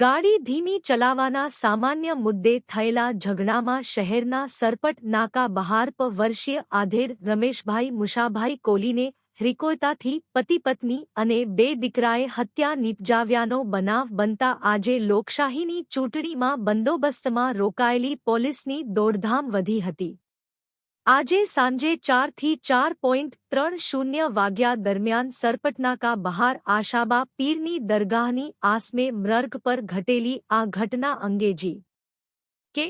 ગાડી ધીમી ચલાવવાના સામાન્ય મુદ્દે થયેલા ઝઘડામાં શહેરના સરપટ નાકા બહાર પ વર્ષીય આધેડ રમેશભાઈ મુશાભાઈ કોલીને હ્રિકોયતાથી પતિપત્ની અને બે દીકરાએ હત્યા નીપજાવ્યાનો બનાવ બનતા આજે લોકશાહીની ચૂંટણીમાં બંદોબસ્તમાં રોકાયેલી પોલીસની દોડધામ વધી હતી. આજે સાંજે ચારથી ચાર પોઈન્ટ ત્રણ શૂન્ય વાગ્યા દરમિયાન સરપટનાકા બહાર આશાબા પીરની દરગાહની આસમે મર્ગ પર ઘટેલી આ ઘટના અંગે જી કે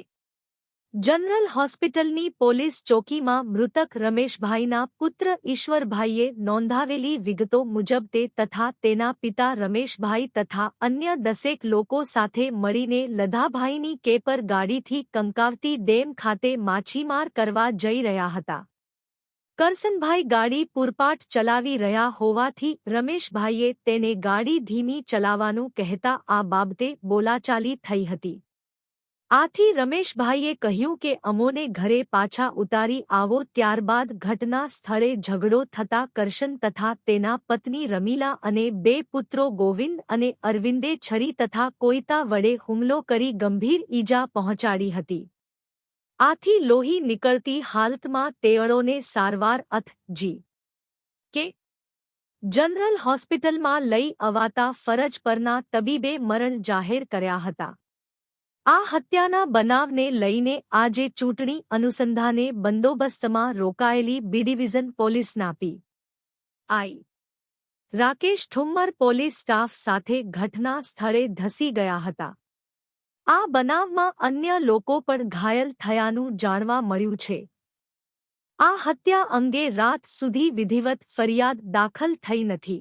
જનરલ હોસ્પિટલની પોલીસ ચોકીમાં મૃતક રમેશભાઈના પુત્ર ઈશ્વરભાઈએ નોંધાવેલી વિગતો મુજબ તે તથા તેના પિતા રમેશભાઈ તથા અન્ય દસેક લોકો સાથે મળીને લધાભાઈની કેપર ગાડીથી કંકાવતી ડેમ ખાતે માછીમાર કરવા જઈ રહ્યા હતા. કરસનભાઈ ગાડી પૂરપાટ ચલાવી રહ્યા હોવાથી રમેશભાઈએ તેને ગાડી ધીમી ચલાવવાનું કહેતા આ બાબતે બોલાચાલી થઈ હતી. આથી રમેશભાઈએ કહ્યું કે અમોને ઘરે પાછા ઉતારી આવો ત્યારબાદ ઘટના સ્થળે ઝઘડો થતા કરશન તથા તેના પત્ની રમીલા અને બે પુત્રો ગોવિંદ અને અરવિંદે છરી તથા કોઈતા વડે હુમલો કરી ગંભીર ઈજા પહોંચાડી હતી. આથી લોહી નીકળતી હાલતમાં તેઓને સારવાર અથ જી. કે જનરલ હોસ્પિટલમાં લઈ અવાતા ફરજ પરના તબીબે મરણ જાહેર કર્યા હતા. આ હત્યાના બનાવને લઈને આજે ચૂંટણી અનુસંધાને બંદોબસ્તમાં રોકાયેલી બી ડિવિઝન પોલીસના P I. Rakesh Thummar police staff સાથે ઘટના સ્થળે ધસી ગયા હતા. આ બનાવમાં અન્ય લોકો પણ ઘાયલ થયાનું જાણવા મળ્યું છે. આ હત્યા અંગે રાત સુધી વિધિવત ફરિયાદ દાખલ થઈ નથી.